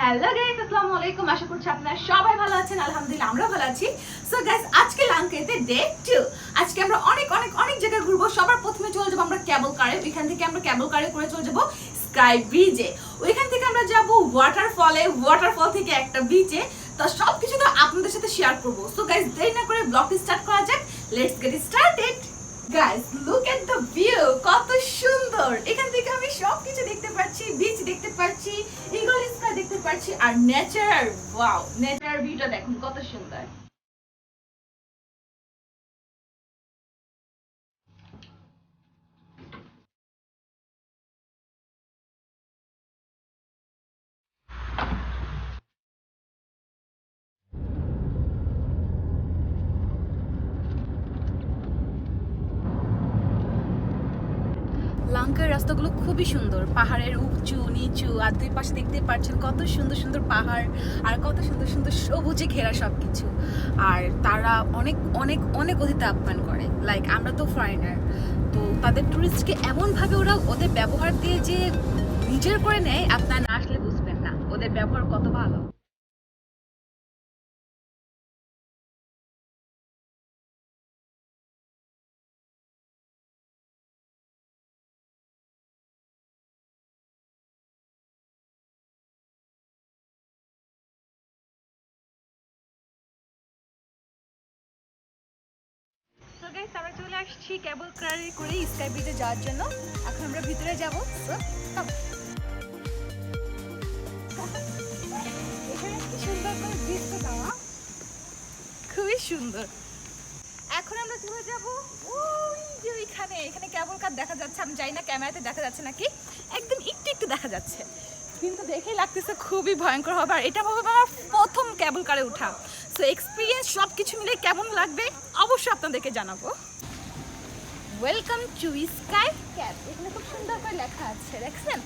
Hello guys আসসালামু আলাইকুম। আশা করছি আপনারা সবাই ভালো আছেন। আলহামদুলিল্লাহ, আমরাও ভালো আছি। সো গাইস আজকে লাংকেতে ডে টু আজকে আমরা অনেক অনেক অনেক জায়গায় ঘুরবো। সবার প্রথমে চলে যাব আমরা ক্যাবল কারে ওইখান থেকে আমরা ক্যাবল কারে করে চলে যাব স্কাই ব্রিজে ওইখান থেকে আমরা যাব ওয়াটারফলে ওয়াটারফল থেকে একটা ব্রিজে তো সব কিছু তো আপনাদের সাথে শেয়ার করব। সো গাইস দেরি না করে ব্লগটি স্টার্ট করা যাক। Let's get started guys look at the view কত সুন্দর। এখান থেকে আমি সব কিছু দেখতে পাচ্ছি বিচ দেখতে পাচ্ছি ইগল স্কাই দেখতে পাচ্ছি, আর নেচার ওয়াও নেচার ভিউটা দেখুন, কত সুন্দর। লঙ্কার রাস্তাগুলো খুবই সুন্দর। পাহাড়ের উঁচু, নিচু, আর দুই পাশে দেখতে পাচ্ছেন কত সুন্দর সুন্দর পাহাড়, আর কত সুন্দর সুন্দর সবুজে ঘেরা সব কিছু আর তারা অনেক অনেক অনেক অতিথি আপ্যায়ন করে। লাইক আমরা তো ফরেনার তো তাদের টুরিস্টকে এমনভাবে ওরা ওদের ব্যবহার দিয়ে যে নিজের করে নেয়, আপনার না আসলে বুঝবেন না। ওদের ব্যবহার কত ভালো। গাইস আমরা চলে আসছি কেবল কারে করে স্কাই যাওয়ার জন্য। এখন আমরা ভিতরে যাব। খুবই সুন্দর। এখন আমরা চলে যাব? ওই ওইখানে। এখানে কেবল কার দেখা যাচ্ছে। আমি জানি না ক্যামেরাতে দেখা যাচ্ছে নাকি। একদম একটু একটু দেখা যাচ্ছে। কিন্তু দেখেই লাগতেছে খুবই ভয়ঙ্কর হবে আর এটা হবে আমার প্রথম কেবল কারে ওঠা সো এক্সপিরিয়েন্স সব কিছু মিলে কেমন লাগবে? অবশ্যই আপনাদেরকে জানাব। ওয়েলকাম টু স্কাই ক্যাব এখানে খুব সুন্দর করে লেখা আছে, দেখছেন?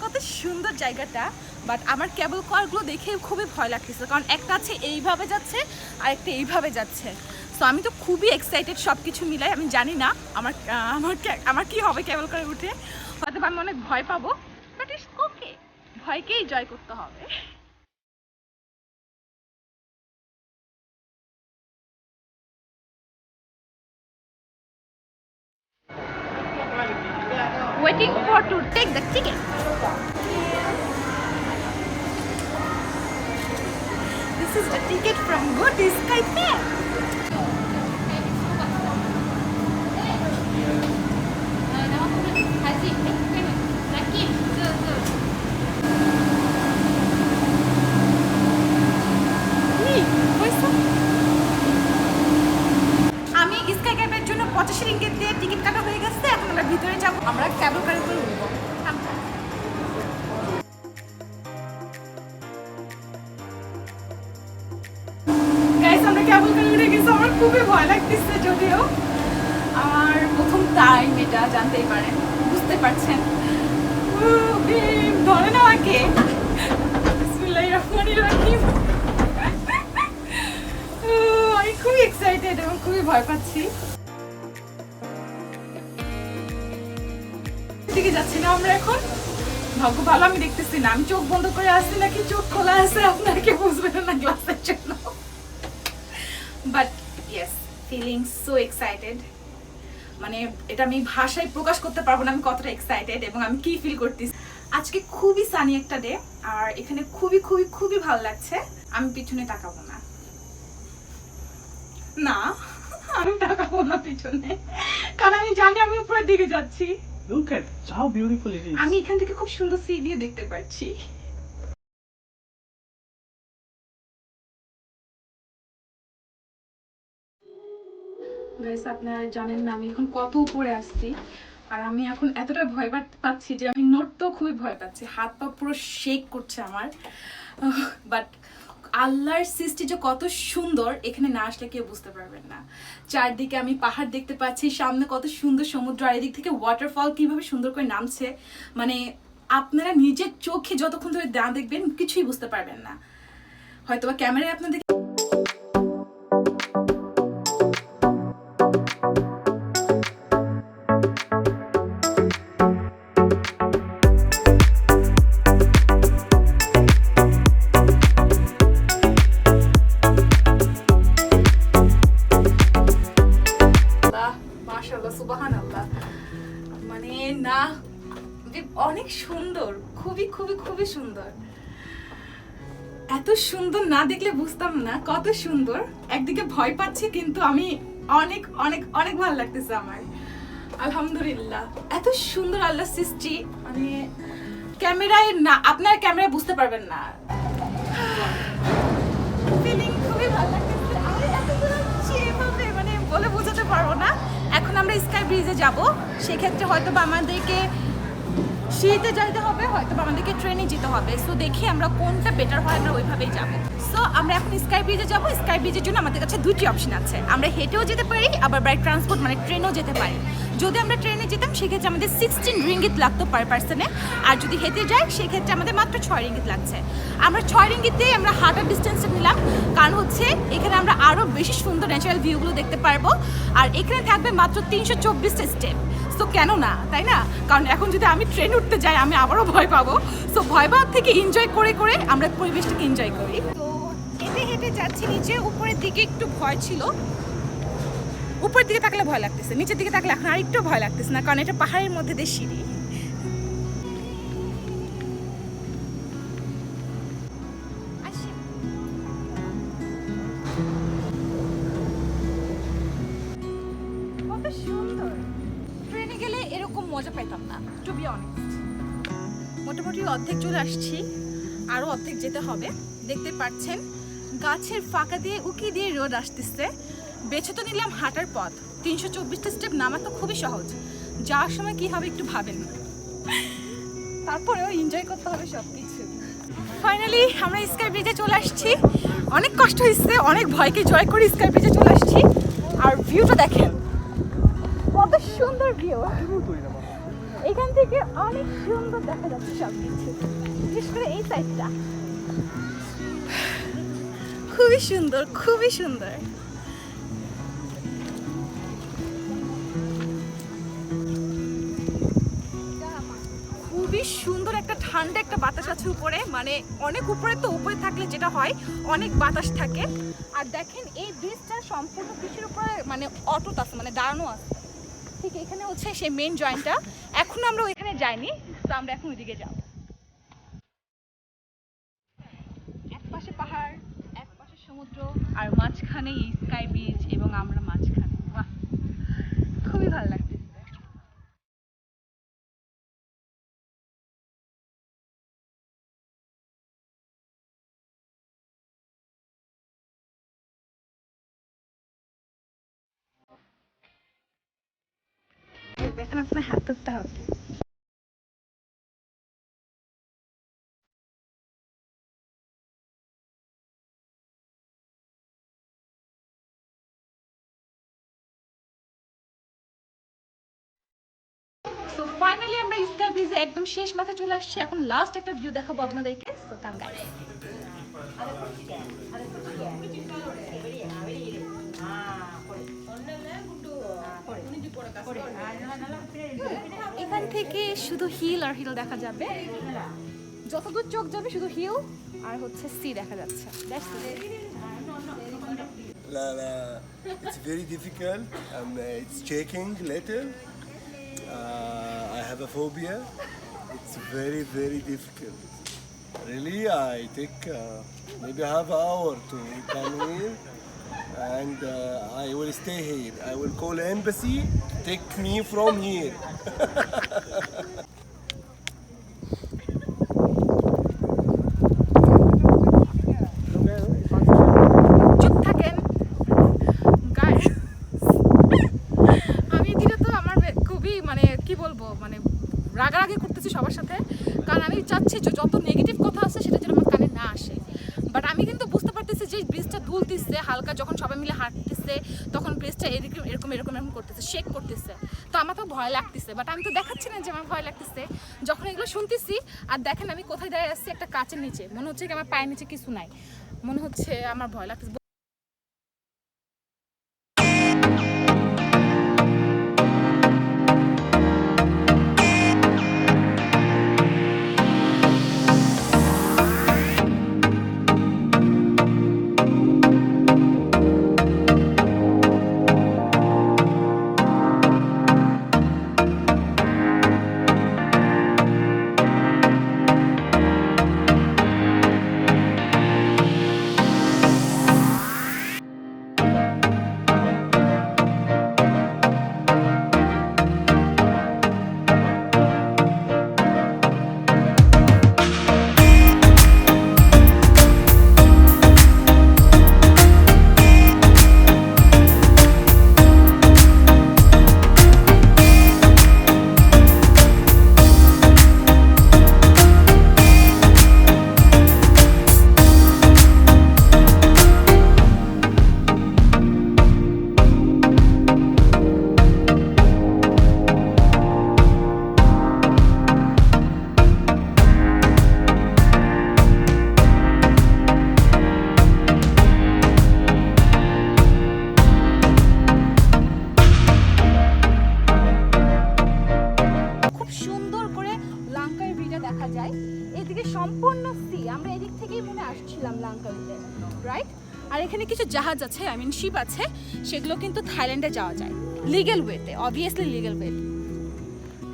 কত সুন্দর জায়গাটা। বাট আমার কেবল কারগুলো দেখে খুবই ভয় লাগতেছে। কারণ একটা আছে, এইভাবে যাচ্ছে আর একটা এইভাবে যাচ্ছে। সো আমি তো খুবই এক্সাইটেড সব কিছু মিলাই। আমি জানি না আমার আমার আমার কি হবে কেবল করে উঠে। হয়তো আমি অনেক ভয় পাবো বাট ইটস ওকে ভয়কেই জয় করতে হবে। Waiting for to take the ticket. This is the ticket from Go to Sky Fair. খুবই ভয় পাচ্ছি। দিকে যাচ্ছি না আমরা এখন। ভাগ্য ভালো আমি দেখতেছি না। আমি চোখ বন্ধ করে আসছি নাকি? চোখ খোলা আছে, আপনাকে বুঝবেন না গ্লাসের জন্য। But yes feeling so excited মানে এটা আমি ভাষায় প্রকাশ করতে পারব না, আমি কতটা এক্সাইটেড এবং আমি কি ফিল করতেছি। আজকে খুবই সানি একটা ডে আর এখানে খুবই খুবই খুবই ভালো লাগছে। আমি পিছনে তাকাবো না। না। আমি তাকাবো না পিছনে। কারণ আমি জানি আমি উপরের দিকে যাচ্ছি। Look at how beautiful it is. আমি এখান থেকে খুব সুন্দর সি ভিউ দেখতে পাচ্ছি। গাইস আপনারা জানেন না আমি এখন কত উপরে আসছি। আর আমি এখন এতটা ভয় পাচ্ছি যে আমি নড়তেও খুবই ভয় পাচ্ছি। হাত পা পুরো শেক করছে আমার। বাট আল্লাহর সৃষ্টি যে কত সুন্দর, এখানে না আসলে কেউ বুঝতে পারবেন না। চারদিকে আমি পাহাড় দেখতে পাচ্ছি, সামনে কত সুন্দর সমুদ্র, আর এদিক থেকে ওয়াটারফল কীভাবে সুন্দর করে নামছে। মানে আপনারা নিজের চোখে যতক্ষণ ধরে না দেখবেন, কিছুই বুঝতে পারবেন না। হয়তোবা ক্যামেরায় আপনাদের দেখলে বুঝতাম না কত সুন্দর। একদিকে ভয় পাচ্ছি, কিন্তু আমি অনেক অনেক অনেক ভালো লাগতেছে আমার। আলহামদুলিল্লাহ। এত সুন্দর আল্লাহ সৃষ্টি। মানে ক্যামেরায় না, আপনার ক্যামেরায় বুঝতে পারবেন না। ফিলিং খুবই ভালো মানে বলে বোঝাতে পারব না। এখন আমরা স্কাই ব্রিজে যাব। সেক্ষেত্রে হয়তো বা আমাদেরকে সিঁড়িতে যাইতে হবে হয়তো আমাদেরকে ট্রেনে যেতে হবে। সো দেখি আমরা কোনটা বেটার হয়, আমরা ওইভাবেই যাব। সো আমরা এখন স্কাই ব্রিজে যাব। স্কাই ব্রিজের জন্য আমাদের কাছে দুটি অপশন আছে। আমরা হেঁটেও যেতে পারি, আবার বাই ট্রান্সপোর্ট মানে ট্রেনেও যেতে পারি। যদি আমরা ট্রেনে যেতাম, সেক্ষেত্রে আমাদের সিক্সটিন রিঙ্গিত লাগতো পার পার্সনে আর যদি হেঁটে যাই, সেক্ষেত্রে আমাদের মাত্র ছয় রিঙ্গিত লাগছে। আমরা ছয় রিঙ্গিতেই আমরা হাঁটার ডিস্টেন্সটা নিলাম। কারণ হচ্ছে, এখানে আমরা আরও বেশি সুন্দর ন্যাচারাল ভিউগুলো দেখতে পারব। আর এখানে থাকবে মাত্র তিনশো চব্বিশটা স্টেপ সো কেন না, তাই না? কারণ এখন যদি আমি ট্রেন উঠতে যাই, আমি আবারও ভয় পাবো। সো ভয় পাওয়ার থেকে এনজয় করে করে আমরা পরিবেশটাকে এনজয় করি। তো হেঁটে হেঁটে যাচ্ছি, নিচে উপরের দিকে একটু ভয় ছিল। উপরের দিকে থাকলে ভয় লাগতেছে, নিচের দিকে থাকলে এখন আরেকটু ভয় লাগতেছে না, কারণ এটা পাহাড়ের মধ্যে দিয়ে সিঁড়ি। মজা পেতাম না টু বি অনেস্ট মোটামুটি অর্ধেক চলে আসছি আরও অর্ধেক যেতে হবে। দেখতে পাচ্ছেন, গাছের ফাঁকা দিয়ে উকি দিয়ে রোড আসতেছে। বেছে তো নিলাম হাঁটার পথ। তিনশো চব্বিশটা স্টেপ নামা তো খুবই সহজ। যাওয়ার সময় কি হবে একটু ভাবেন। তারপরেও এনজয় করতে হবে সব কিছু ফাইনালি আমরা স্কাই ব্রিজে চলে আসছি। অনেক কষ্ট হয়েছে, অনেক ভয়কে জয় করে স্কাই ব্রিজে চলে আসছি। আর ভিউটা দেখেন। কত সুন্দর ভিউ এখান থেকে অনেক সুন্দর দেখা যাচ্ছে সব কিছু বিশেষ করে এই সাইডটা খুবই সুন্দর খুবই সুন্দর। খুবই সুন্দর একটা ঠান্ডা একটা বাতাস আছে উপরে মানে অনেক উপরে তো উপরে থাকলে যেটা হয়, অনেক বাতাস থাকে। আর দেখেন, এই ব্রিজটা সম্পূর্ণ কৃষির উপরে মানে অটোত আছে মানে দাঁড়ানো আছে। ঠিক এখানে হচ্ছে সেই মেন জয়েন্টটা এখন আমরা ওইখানে যাইনি, তো আমরা এখন ওইদিকে যাব। এক পাশে পাহাড় এক পাশে সমুদ্র, আর মাঝখানে এই স্কাই বিচ এবং আমরা মাঝখানে। খুবই ভালো লাগতেছে ধরতে হবে। ফাইনালি আমরা স্কাই ব্রিজে একদম শেষ মাথায় চলে আসছি। এখন লাস্ট একটা ভিউ দেখাবো আপনাদেরকে। তো কাম গাইস এখান থেকে শুধু হিল আর হিল দেখা যাবে যতদূর চোখ যাবে শুধু হিল আর হচ্ছে সি দেখা যাচ্ছে That's it. La, la, it's very difficult. Um, it's shaking little. Uh, I have a phobia. It's very, very difficult. Really, I take uh, maybe half hour to come here, and uh, I will stay here. I will call embassy. Take me from here. থাকেন। আমি তো আমার খুবই মানে কি বলব মানে রাগারাগি করতেছি সবার সাথে। কারণ আমি চাচ্ছি যে যত নেগেটিভ কথা আছে সেটা যেন আমার কানে না আসে। বাট আমি কিন্তু পারতেছি যে ব্রিজটা দুলতেছে, হালকা যখন সবাই মিলে হাঁটতেছে, তখন ব্রিজটা এরকম এরকম এরকম এরকম করতেছে শেক করতেছে। তো আমার তো ভয় লাগতেছে বাট আমি তো দেখাচ্ছি না যে আমার ভয় লাগতেছে। যখন এগুলো শুনতেছি, আর দেখেন আমি কোথায় দাঁড়িয়ে আসছি একটা কাচের নিচে। মনে হচ্ছে কি আমার পায়ের নিচে কিছু নাই। মনে হচ্ছে আমার ভয় লাগতেছে। এদিক থেকেই মনে আসছিলাম লাঙ্কাউইতে রাইট আর এখানে কিছু জাহাজ আছে আই মিন শিপ আছে, সেগুলো কিন্তু থাইল্যান্ডে যাওয়া যায় লিগেল ওয়েতে অবভিয়াসলি লিগেল ওয়েতে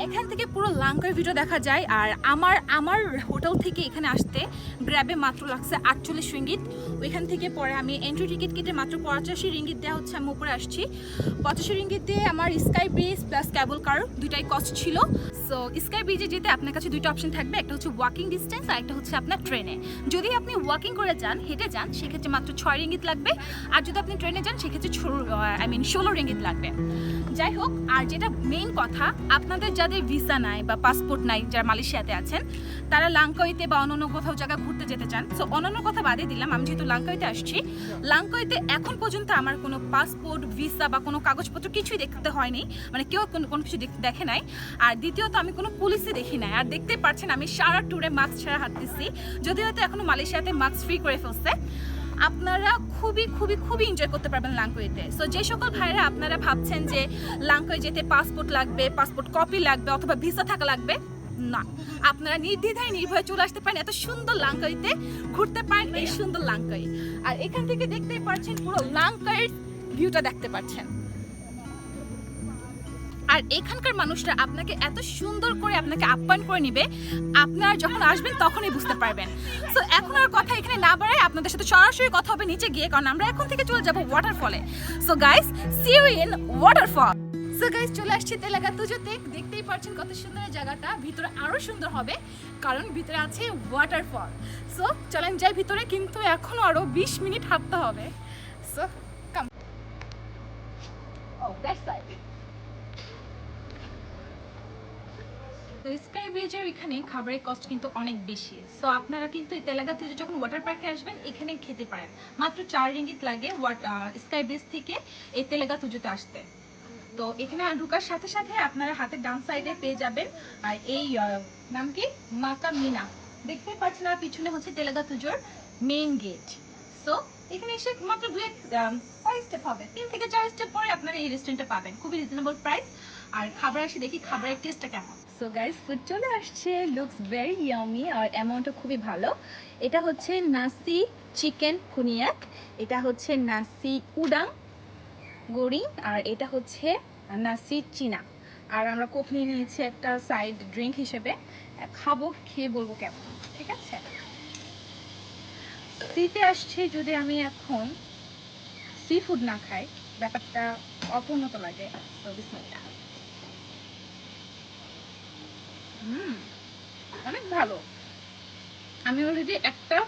এখান থেকে পুরো লাঙ্কার ভিডিও দেখা যায়। আর আমার আমার হোটেল থেকে এখানে আসতে গ্র্যাবে মাত্র লাগছে আটচল্লিশ রিঙ্গিত। ওইখান থেকে পরে আমি এন্ট্রি টিকিট কেটে মাত্র পঁচাশি রিঙ্গিত দেওয়া হচ্ছে আমি উপরে আসছি। পঁচাশি রিঙ্গিত দিয়ে আমার sky bridge plus cable car দুইটাই কস্ট ছিল। সো স্কাই ব্রিজে যেতে আপনার কাছে দুইটা অপশন থাকবে। একটা হচ্ছে ওয়াকিং ডিস্টেন্স আর একটা হচ্ছে আপনার ট্রেনে যদি আপনি ওয়াকিং করে যান, হেঁটে যান, সেক্ষেত্রে মাত্র ছয় রিঙ্গিত লাগবে। আর যদি আপনি ট্রেনে যান, সেক্ষেত্রে আই মিন ষোলো রিঙ্গিত লাগবে। যাই হোক, আর যেটা মেইন কথা, আপনাদের যাদের ভিসা নাই বা পাসপোর্ট নাই যারা মালয়েশিয়াতে আছেন, তারা লাঙ্কাইতে বা অন্যান্য কোথাও জায়গা ঘুরতে যেতে চান। সো অন্যান্য কথা বাদে দিলাম, আমি যেহেতু লাঙ্কাইতে আসছি, লাঙ্কাইতে এখন পর্যন্ত আমার কোনো পাসপোর্ট, ভিসা বা কোনো কাগজপত্র কিছুই দেখতে হয়নি। মানে কেউ কোনো কিছু দেখ- নাই। আর দ্বিতীয়ত, আমি কোনো পুলিশে দেখি নাই। আর দেখতে পাচ্ছেন, আমি সারা ট্যুরে মাস্ক ছাড়া হাঁটতেছি। যদিও হয়তো এখনও মালয়েশিয়াতে মাস্ক ফ্রি করে ফেলছে। আপনারা খুবই খুবই খুবই এনজয় করতে পারবেন লাংকুয়েতে সো যে সকল ভাইরা আপনারা ভাবছেন যে লাংকুয়ে যেতে পাসপোর্ট লাগবে পাসপোর্ট কপি লাগবে অথবা ভিসা থাকা লাগবে, না। আপনারা নির্দ্বিধায় নির্ভয়ে চলে আসতে পারেন, এত সুন্দর লাঙ্কাইতে ঘুরতে পারেন এই সুন্দর লাঙ্কাই আর এখান থেকে দেখতেই পাচ্ছেন পুরো লাঙ্কাইয়ের ভিউটা দেখতে পাচ্ছেন। আর এখানকার মানুষরা আপনাকে এত সুন্দর করে আপনাকে আপ্যায়ন করে নিবে, আপনার যখন আসবেন তখনই বুঝতে পারবেন। সো এখন আর কথা এখানে না বাড়ায় আপনাদের সাথে সরাসরি কথা হবে নিচে গিয়ে, কারণ আমরা এখন থেকে চলে যাব ওয়াটারফলে so guys see you in waterfall so guys চলে আসছি তেলাগা তুজোতে। দেখতেই পাচ্ছেন কত সুন্দর জায়গাটা। ভিতরে আরও সুন্দর হবে, কারণ ভিতরে আছে ওয়াটারফল সো চলেন যাই ভিতরে, কিন্তু এখনও আরও 20 মিনিট হাঁটতে হবে। সো কাম ও that side. স্কাই ব্রিজের এখানে খাবারের কস্ট কিন্তু অনেক বেশি। সো আপনারা কিন্তু তেলাগাতে যখন ওয়াটার পার্কে আসবেন, এখানে খেতে পারেন। মাত্র চার রিঙ্গিত লাগে স্কাই ব্রিজ থেকে এই তেলাগা তুজোতে আসতে। তো এখানে ঢোকার সাথে সাথে আপনারা হাতের ডান সাইডে পেয়ে যাবেন, আর এই নাম কি? মাকা মিনা। দেখতে পাচ্ছেন আর পিছনে হচ্ছে Telaga Tujuh main gate so এখানে এসে মাত্র দু এক ছয় স্টেপ হবে। তিন থেকে চার স্টেপ পরে আপনারা এই রেস্টুরেন্টে পাবেন। খুবই রিজনেবল প্রাইস আর খাবার এসে দেখি খাবারের টেস্টটা কেমন। সো গাইস ফুড চলে আসছে লুকস ভেরি ইয়ামি আর অ্যামাউন্টও খুবই ভালো। এটা হচ্ছে নাসি চিকেন ফুনিয়াক এটা হচ্ছে নাসি উডাং গড়ি আর এটা হচ্ছে নাসি চিনা আর আমরা কোক নিয়ে নিয়েছি একটা সাইড ড্রিঙ্ক হিসেবে, খাব, খেয়ে বলব কেমন, ঠিক আছে? সিতে আসছে যদি আমি এখন সি ফুড না খাই, ব্যাপারটা অপূর্ণত লাগে। তো বিসমিল্লাহ। হুম, অনেক ভালো। আমি অলরেডি একটা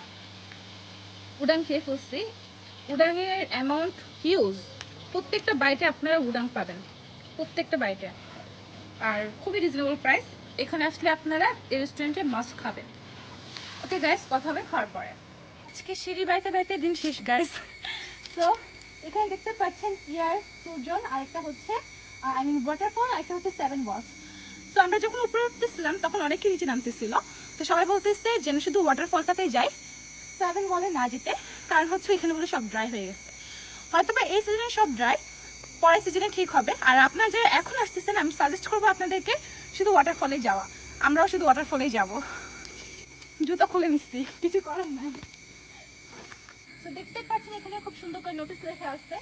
উডাং খেয়ে ফেলছি। উডাংয়ের অ্যামাউন্ট হিউজ প্রত্যেকটা বাইটে আপনারা উডাং পাবেন। প্রত্যেকটা বাইটে। আর খুবই রিজনেবল প্রাইস এখানে আসলে আপনারা এই রেস্টুরেন্টে মাস্ট খাবেন। ওকে গাইস কথা হবে খাওয়ার পরে। আজকে সিঁড়ি বাইতে বাইতে দিন শেষ গাইস তো এখানে দেখতে পাচ্ছেন, ইয়ার সূর্যন আরেকটা হচ্ছে আই মিন ওয়াটারফল আরেকটা হচ্ছে সেভেন ওয়ালস তো আমরা যখন উপরে উঠতেছিলাম, তখন অনেকে নিচে নামতেছিল। তো সবাই বলতেছে যেন শুধু ওয়াটারফলটাতেই যাই সেভেন বলে না যেতে, কারণ হচ্ছে এখানে বলে সব ড্রাই হয়ে গেছে। হয়তো এই সিজনে সব ড্রাই পরের সিজনে ঠিক হবে। আর আপনারা যারা এখন আসতেছেন, আমি সাজেস্ট করব আপনাদেরকে শুধু ওয়াটারফলে যাওয়া। আমরাও শুধু ওয়াটারফলেই যাব। জুতো খুলে নিচ্ছি, কিছু করার নাই। তো দেখতে পাচ্ছেন, এখানে খুব সুন্দর করে নোটিস লেখা আছে।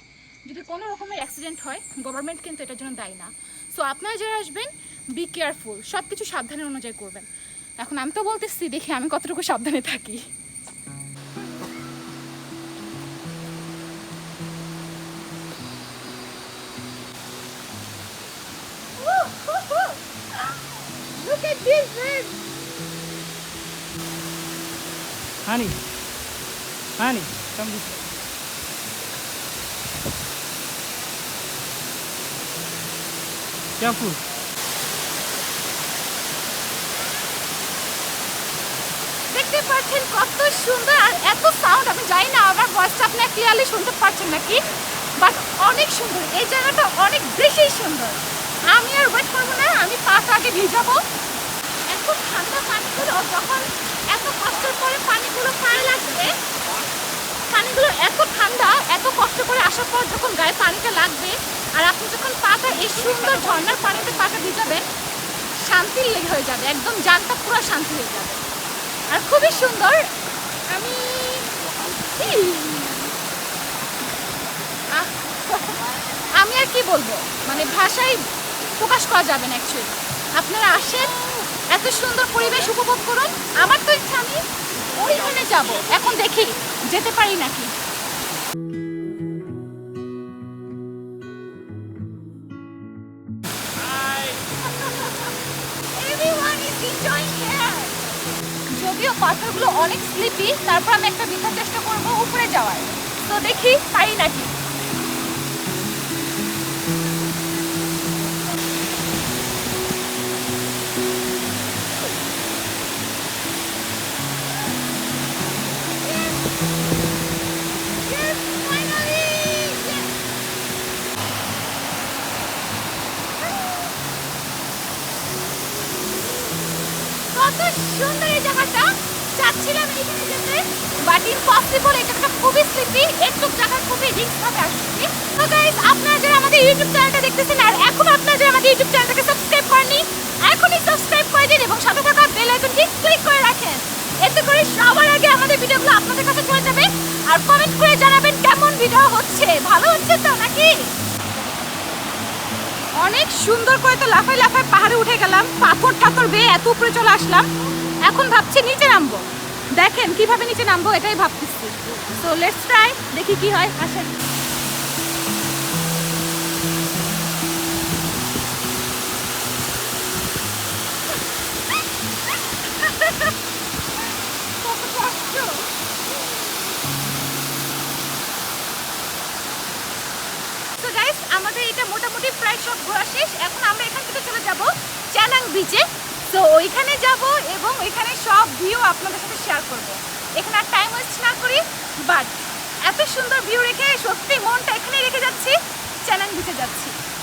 যদি কোনো রকমের অ্যাক্সিডেন্ট হয় গভর্নমেন্ট কিন্তু এটার জন্য দায়ী না। সো আপনারা যারা আসবেন বি কেয়ারফুল সব কিছু সাবধানের অনুযায়ী করবেন। এখন আমি তো বলতেছি, দেখি আমি কতটুকু সাবধানে থাকি। Look. Careful. পাচ্ছেন কত সুন্দর আর এত সাউন্ড আমি জানি না, আমার ভয়েসটা আপনারা ক্লিয়ারলি শুনতে পাচ্ছেন নাকি? বাট অনেক সুন্দর, এই জায়গাটা অনেক বেশি সুন্দর। আমি আর ওয়েট করব না, আমি পাটা আগে ভিজাবো এত ঠান্ডা পানিগুলো, যখন এত কষ্টের পরে পানিগুলো পায়ে লাগবে পানিগুলো এত ঠান্ডা, এত কষ্ট করে আসার পর যখন গায়ে পানিটা লাগবে, আর আপনি যখন পাটা এই সুন্দর ঝর্নার পানিতে পাটা ভিজাবেন শান্তির লেগে হয়ে যাবে, একদম জানটা পুরো শান্তি হয়ে যাবে। আর খুবই সুন্দর। আমি আমি আর কি বলব? মানে ভাষায় প্রকাশ করা যাবে না অ্যাকচুয়ালি আপনারা আসেন, এত সুন্দর পরিবেশ উপভোগ করুন। আমার তো ইচ্ছা আমি ওইখানে যাব, এখন দেখি, যেতে পারি নাকি? যদিও পাথরগুলো অনেক স্লিপি তারপর আমি একটা বিধার চেষ্টা করব উপরে যাওয়ার। তো দেখি পাই নাকি? কত সুন্দর এই জায়গাটা। চাচ্ছিলাম এখানে যেতে বাট ইম্পসিবল এটা একটা খুবই স্লিপি একটু জায়গা খুবই রিস্ক ভাবে আসছি। তো গাইস আপনারা যারা আমাদের ইউটিউব চ্যানেলটা দেখতেছেন, আর এখন আপনারা যারা আমাদের ইউটিউব চ্যানেলটাকে সাবস্ক্রাইব করেননি, এখনই সাবস্ক্রাইব করে দিন এবং সাথে থাকা বেল আইকনটি ক্লিক করে রাখেন। এতে করে সবার আগে আমাদের ভিডিওগুলো আপনাদের কাছে চলে যাবে আর কমেন্ট করে জানাবেন কেমন ভিডিও হচ্ছে, ভালো হচ্ছে তো নাকি? অনেক সুন্দর করে তো লাফাই লাফাই পাহাড়ে উঠে গেলাম, পাথর ঠাথর বেয়ে এত উপরে চলে আসলাম। এখন ভাবছি নিচে নামবো। দেখেন, কীভাবে নিচে নামবো এটাই ভাবতেছি। সো লেটস ট্রাই দেখি কি হয়, আসেন। আমাদের এটা মোটামুটি প্রায় সব ঘোরা শেষ। এখন আমরা এখান থেকে চলে যাব চ্যানাং বিচে তো ওইখানে যাব এবং ওইখানে সব ভিউ আপনাদের সাথে শেয়ার করব। এখানে আর টাইম ওয়েস্ট না করি বাট এত সুন্দর ভিউ রেখে সত্যি মনটা এখানেই রেখে যাচ্ছি। চ্যানাং বিচে যাচ্ছি।